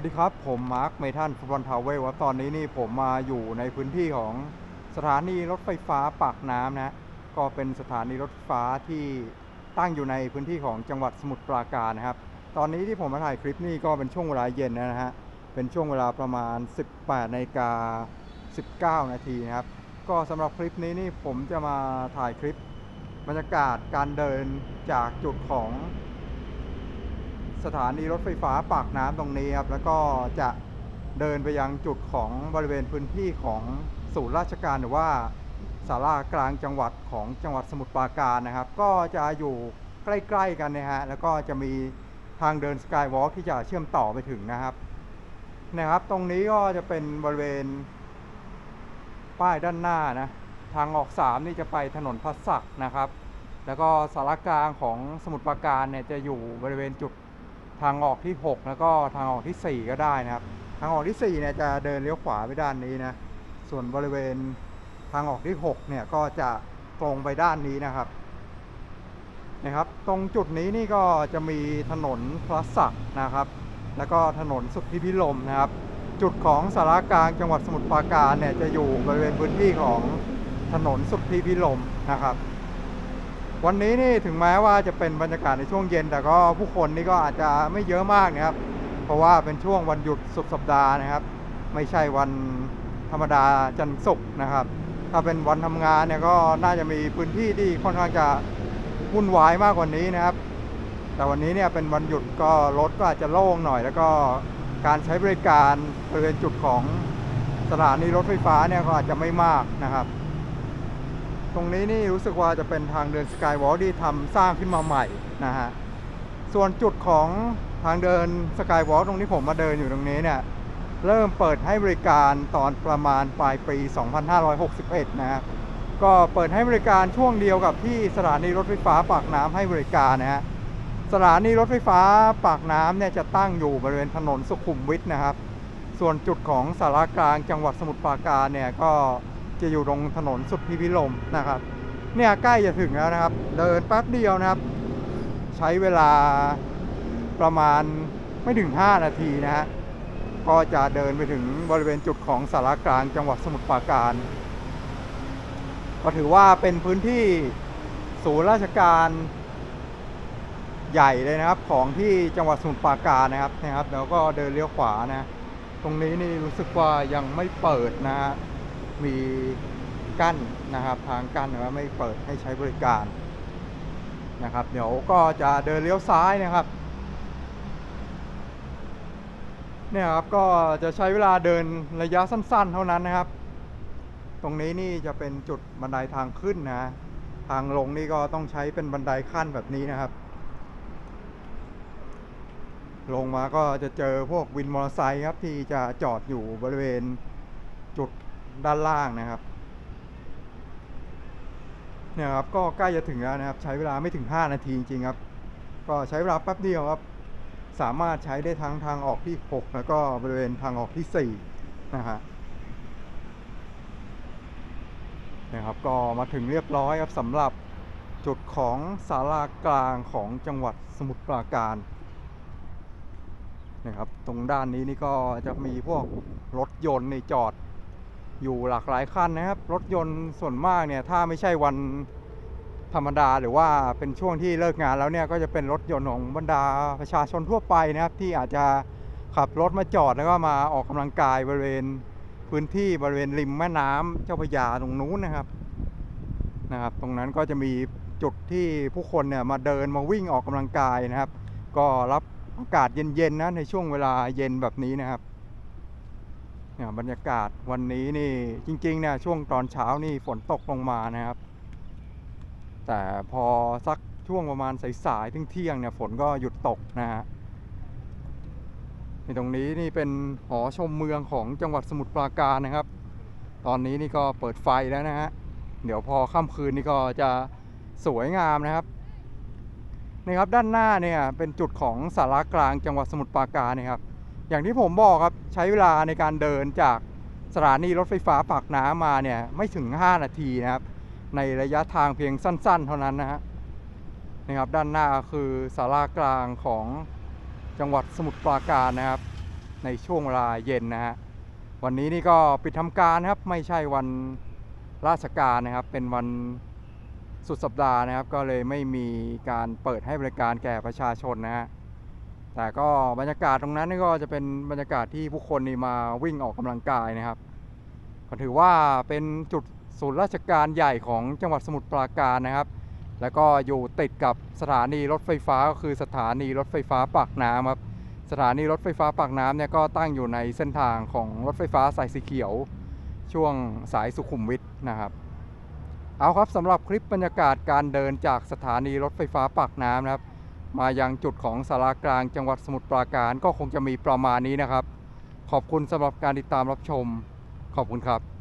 วัสดีครับ ผมมาร์คเมทันฟุตบอลทาวเวลครับตอนนี้นี่ผมมาอยู่ในพื้นที่ของสถานีรถไฟฟ้าปากน้ำนะ ก็เป็นสถานีรถไฟฟ้าที่ตั้งอยู่ในพื้นที่ของจังหวัดสมุทรปราการนะครับ ตอนนี้ที่ผมมาถ่ายคลิปนี่ก็เป็นช่วงเวลาเย็นนะฮะ เป็นช่วงเวลาประมาณ 18นาฬิกา19 นาทีนะครับ ก็สำหรับคลิปนี้นี่ผมจะมาถ่ายคลิปบรรยากาศการเดินจากจุดของ สถานีรถไฟฟ้าปากน้ำตรงนี้ครับ แล้วก็จะเดินไปยังจุดของบริเวณพื้นที่ของศูนย์ราชการหรือว่าศาลากลางจังหวัดของจังหวัดสมุทรปราการนะครับ ก็จะอยู่ใกล้ๆกันนะฮะ แล้วก็จะมีทางเดินสกายวอล์กที่จะเชื่อมต่อไปถึงนะครับ นะครับ ตรงนี้ก็จะเป็นบริเวณป้ายด้านหน้านะ ทางออก 3 นี่จะไปถนนพัสสักนะครับ แล้วก็สารกลางของสมุทรปราการเนี่ยจะอยู่บริเวณจุด ทางออกที่ 6 แล้วก็ทางออกที่ 4 ก็ได้นะครับ ทางออกที่ 4 เนี่ยจะเดินเลี้ยวขวาไปด้านนี้นะ ส่วนบริเวณทางออกที่ 6 เนี่ยก็จะตรงไปด้านนี้นะครับ นะครับ ตรงจุดนี้นี่ก็จะมีถนนพระศักดิ์นะครับ แล้วก็ถนนสุทธิพิลมนะครับ จุดของสารากลางจังหวัดสมุทรปราการเนี่ยจะอยู่บริเวณพื้นที่ของถนนสุทธิพิลมนะครับ วันนี้นี่ถึงแม้ว่าจะเป็นบรรยากาศในช่วงเย็น แต่ก็ผู้คนนี่ก็อาจจะไม่เยอะมากนะครับ เพราะว่าเป็นช่วงวันหยุดสุดสัปดาห์นะครับ ไม่ใช่วันธรรมดาจันทร์ศุกร์นะครับ ถ้าเป็นวันทำงานเนี่ยก็น่าจะมีพื้นที่ที่ค่อนข้างจะวุ่นวายมากกว่านี้นะครับ แต่วันนี้เนี่ยเป็นวันหยุดก็รถก็อาจจะโล่งหน่อย แล้วก็การใช้บริการบริเวณจุดของสถานีรถไฟฟ้าเนี่ยก็อาจจะไม่มากนะครับ ตรงนี้นี่รู้สึกว่าจะเป็นทางเดินสกายวอล์ที่ทำสร้างขึ้นมาใหม่นะฮะ ส่วนจุดของทางเดินสกายวอล์ตรงที่ผมมาเดินอยู่ตรงนี้เนี่ย เริ่มเปิดให้บริการตอนประมาณปลายปี 2561 นะครับ ก็เปิดให้บริการช่วงเดียวกับที่สถานีรถไฟฟ้าปากน้ำให้บริการนะฮะ สถานีรถไฟฟ้าปากน้ำเนี่ยจะตั้งอยู่บริเวณถนนสุขุมวิทนะครับ ส่วนจุดของสารากลางจังหวัดสมุทรปราการเนี่ยก็ จะอยู่ตรงถนนสุทธิพิลมนะครับ เนี่ยใกล้จะถึงแล้วนะครับ เดินแป๊บเดียวนะครับ ใช้เวลาประมาณไม่ถึง 5 นาทีนะฮะก็จะเดินไปถึงบริเวณจุดของสารกลางจังหวัดสมุทรปราการ ก็ถือว่าเป็นพื้นที่ศูนย์ราชการใหญ่เลยนะครับของที่จังหวัดสมุทรปราการนะครับนะครับ แล้วก็เดินเลี้ยวขวานะ ตรงนี้นี่รู้สึกว่ายังไม่เปิดนะฮะ มีกั้นนะครับ ทางกั้นนะไม่เปิดให้ใช้บริการนะครับ เดี๋ยวก็จะเดินเลี้ยวซ้ายนะครับเนี่ยครับก็จะใช้เวลาเดินระยะสั้น ๆ เท่านั้นนะครับ ตรงนี้นี่จะเป็นจุดบันไดทางขึ้นนะ ทางลงนี่ก็ต้องใช้เป็นบันไดขั้นแบบนี้นะครับ ลงมาก็จะเจอพวกวินมอเตอร์ไซค์ครับที่จะจอดอยู่บริเวณจุด ด้านล่างนะครับเนี่ยครับก็ใกล้จะถึงแล้วนะครับ ใช้เวลาไม่ถึง 5 นาทีจริงๆครับ ก็ใช้เวลาแป๊บเดียวครับ สามารถใช้ได้ทั้งทางออกที่ 6 แล้วก็บริเวณทางออกที่ 4 นะฮะนะครับก็มาถึงเรียบร้อยครับสำหรับจุดของศาลากลางของจังหวัดสมุทรปราการนะครับ ตรงด้านนี้นี่ก็จะมีพวกรถยนต์ในจอด อยู่หลากหลายคันนะครับ รถยนต์ส่วนมากเนี่ยถ้าไม่ใช่วันธรรมดาหรือว่าเป็นช่วงที่เลิกงานแล้วเนี่ยก็จะเป็นรถยนต์ของบรรดาประชาชนทั่วไปนะครับ ที่อาจจะขับรถมาจอดแล้วก็มาออกกำลังกายบริเวณพื้นที่บริเวณริมแม่น้ำเจ้าพระยาตรงนู้นนะครับนะครับ ตรงนั้นก็จะมีจุดที่ผู้คนเนี่ยมาเดินมาวิ่งออกกำลังกายนะครับ ก็รับอากาศเย็นๆนะในช่วงเวลาเย็นแบบนี้นะครับ เนี่ยบรรยากาศวันนี้นี่จริงๆเนี่ยช่วงตอนเช้านี่ฝนตกลงมานะครับ แต่พอสักช่วงประมาณสายๆเที่ยงเนี่ยฝนก็หยุดตกนะฮะในตรงนี้นี่เป็นหอชมเมืองของจังหวัดสมุทรปราการนะครับ ตอนนี้นี่ก็เปิดไฟแล้วนะฮะเดี๋ยวพอค่ำคืนนี่ก็จะสวยงามนะครับนี่ครับด้านหน้าเนี่ยเป็นจุดของสารากลางจังหวัดสมุทรปราการนะครับ อย่างที่ผมบอกครับใช้เวลาในการเดินจากสถานีรถไฟฟ้าปากน้ำมาเนี่ยไม่ถึง 5 นาทีนะครับ ในระยะทางเพียงสั้น ๆ เท่านั้นนะฮะนี่ครับด้านหน้าคือสารากลางของจังหวัดสมุทรปราการนะครับ ในช่วงเวลาเย็นนะฮะวันนี้นี่ก็ปิดทำการนะครับไม่ใช่วันราชการนะครับ เป็นวันสุดสัปดาห์นะครับ ก็เลยไม่มีการเปิดให้บริการแก่ประชาชนนะฮะ แต่ก็บรรยากาศตรงนั้นนี่ก็จะเป็นบรรยากาศที่ผู้คนนี่มาวิ่งออกกำลังกายนะครับก็ถือว่าเป็นจุดศูนย์ราชการใหญ่ของจังหวัดสมุทรปราการนะครับ แล้วก็อยู่ติดกับสถานีรถไฟฟ้าก็คือสถานีรถไฟฟ้าปากน้ำครับสถานีรถไฟฟ้าปากน้ำเนี่ยก็ตั้งอยู่ในเส้นทางของรถไฟฟ้าสายสีเขียว ช่วงสายสุขุมวิทนะครับเอาครับสำหรับคลิปบรรยากาศการเดินจากสถานีรถไฟฟ้าปากน้ำนะครับ มายังจุดของสารากลางจังหวัดสมุทรปราการก็คงจะมีประมาณนี้นะครับ ขอบคุณสำหรับการติดตามรับชม ขอบคุณครับ